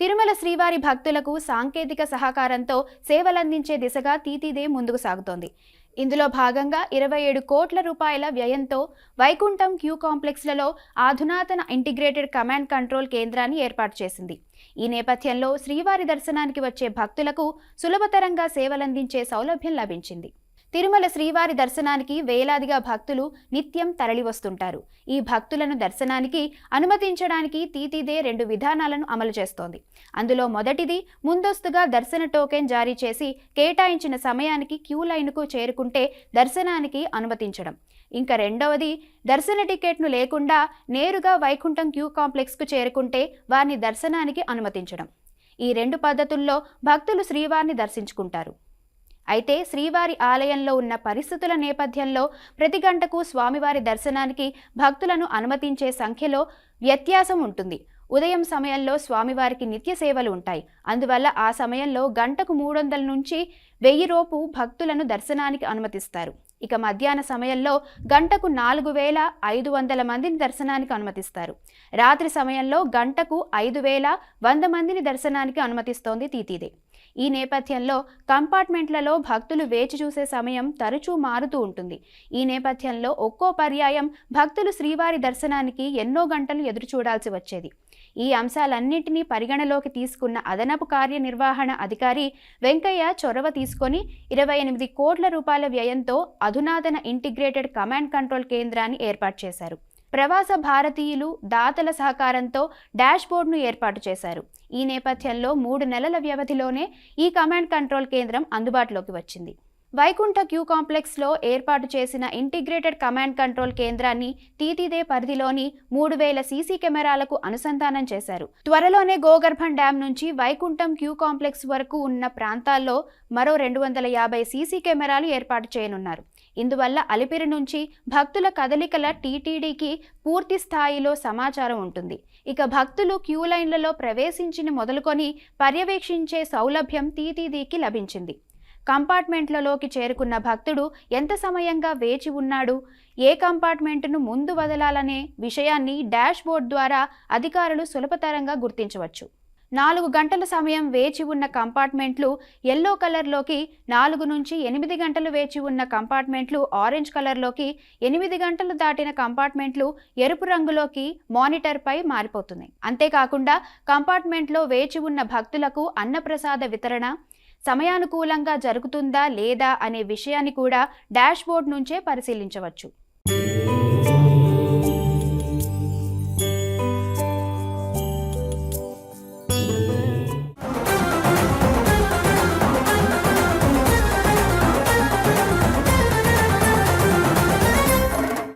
తిరుమల శ్రీవారి భక్తులకు సాంకేతిక సహకారంతో సేవలందించే దిశగా తీతీదే ముందుకు సాగుతోంది. ఇందులో భాగంగా ఇరవై ఏడు కోట్ల రూపాయల వ్యయంతో వైకుంఠం క్యూ కాంప్లెక్స్లలో అధునాతన ఇంటిగ్రేటెడ్ కమాండ్ కంట్రోల్ కేంద్రాన్ని ఏర్పాటు చేసింది. ఈ నేపథ్యంలో శ్రీవారి దర్శనానికి వచ్చే భక్తులకు సులభతరంగా సేవలందించే సౌలభ్యం లభించింది. తిరుమల శ్రీవారి దర్శనానికి వేలాదిగా భక్తులు నిత్యం తరలివస్తుంటారు. ఈ భక్తులను దర్శనానికి అనుమతించడానికి తీతీదే రెండు విధానాలను అమలు చేస్తోంది. అందులో మొదటిది ముందస్తుగా దర్శన టోకెన్ జారీ చేసి కేటాయించిన సమయానికి క్యూ లైన్కు చేరుకుంటే దర్శనానికి అనుమతించడం. ఇంకా రెండవది దర్శన టికెట్ను లేకుండా నేరుగా వైకుంఠం క్యూ కాంప్లెక్స్కు చేరుకుంటే వారిని దర్శనానికి అనుమతించడం. ఈ రెండు పద్ధతుల్లో భక్తులు శ్రీవారిని దర్శించుకుంటారు. అయితే శ్రీవారి ఆలయంలో ఉన్న పరిస్థితుల నేపథ్యంలో ప్రతి గంటకు స్వామివారి దర్శనానికి భక్తులను అనుమతించే సంఖ్యలో వ్యత్యాసం ఉంటుంది. ఉదయం సమయంలో స్వామివారికి నిత్య సేవలు ఉంటాయి. అందువల్ల ఆ సమయంలో గంటకు మూడు వందల నుంచి వెయ్యి రోపు భక్తులను దర్శనానికి అనుమతిస్తారు. ఇక మధ్యాహ్న సమయంలో గంటకు నాలుగు వేల ఐదు వందల మందిని దర్శనానికి అనుమతిస్తారు. రాత్రి సమయంలో గంటకు ఐదు వేల వంద మందిని దర్శనానికి అనుమతిస్తోంది తీతీదే. ఈ నేపథ్యంలో కంపార్ట్మెంట్లలో భక్తులు వేచి చూసే సమయం తరచూ మారుతూ ఉంటుంది. ఈ నేపథ్యంలో ఒక్కో పర్యాయం భక్తులు శ్రీవారి దర్శనానికి ఎన్నో గంటలు ఎదురు చూడాల్సి వచ్చేది. ఈ అంశాలన్నింటినీ పరిగణలోకి తీసుకున్న అదనపు కార్యనిర్వహణ అధికారి వెంకయ్య చొరవ తీసుకొని ఇరవై ఎనిమిది కోట్ల రూపాయల వ్యయంతో అధునాతన ఇంటిగ్రేటెడ్ కమాండ్ కంట్రోల్ కేంద్రాన్ని ఏర్పాటు చేశారు. ప్రవాస భారతీయులు దాతల సహకారంతో డాష్ బోర్డును ఏర్పాటు చేశారు. ఈ నేపథ్యంలో మూడు నెలల వ్యవధిలోనే ఈ కమాండ్ కంట్రోల్ కేంద్రం అందుబాటులోకి వచ్చింది. వైకుంఠ క్యూ కాంప్లెక్స్లో ఏర్పాటు చేసిన ఇంటిగ్రేటెడ్ కమాండ్ కంట్రోల్ కేంద్రాన్ని తీతిదే పరిధిలోని మూడు వేల సీసీ కెమెరాలకు అనుసంధానం చేశారు. త్వరలోనే గోగర్భం డ్యాం నుంచి వైకుంఠం క్యూ కాంప్లెక్స్ వరకు ఉన్న ప్రాంతాల్లో మరో రెండు వందల యాభై సీసీ కెమెరాలు ఏర్పాటు చేయనున్నారు. ఇందువల్ల అలిపిరి నుంచి భక్తుల కదలికల టీటీడీకి పూర్తి స్థాయిలో సమాచారం ఉంటుంది. ఇక భక్తులు క్యూ లైన్లలో ప్రవేశించిన మొదలుకొని పర్యవేక్షించే సౌలభ్యం టీటీడీకి లభించింది. కంపార్ట్మెంట్లలోకి చేరుకున్న భక్తుడు ఎంత సమయంగా వేచి ఉన్నాడు? ఏ కంపార్ట్మెంటును ముందు వదలాలనే విషయాన్ని డాష్ బోర్డ్ ద్వారా అధికారులు సులభతరంగా గుర్తించవచ్చు. నాలుగు గంటల సమయం వేచి ఉన్న కంపార్ట్మెంట్లు ఎల్లో కలర్లోకి నాలుగు నుంచి ఎనిమిది గంటలు వేచి ఉన్న కంపార్ట్మెంట్లు ఆరెంజ్ కలర్లోకి ఎనిమిది గంటలు దాటిన కంపార్ట్మెంట్లు ఎరుపు రంగులోకి మానిటర్పై మారిపోతుంది. అంతేకాకుండా కంపార్ట్మెంట్లో వేచి ఉన్న భక్తులకు అన్నప్రసాద వితరణ సమయానుకూలంగా జరుగుతుందా లేదా అనే విషయాన్ని కూడా డాష్బోర్డ్ నుంచే పరిశీలించవచ్చు.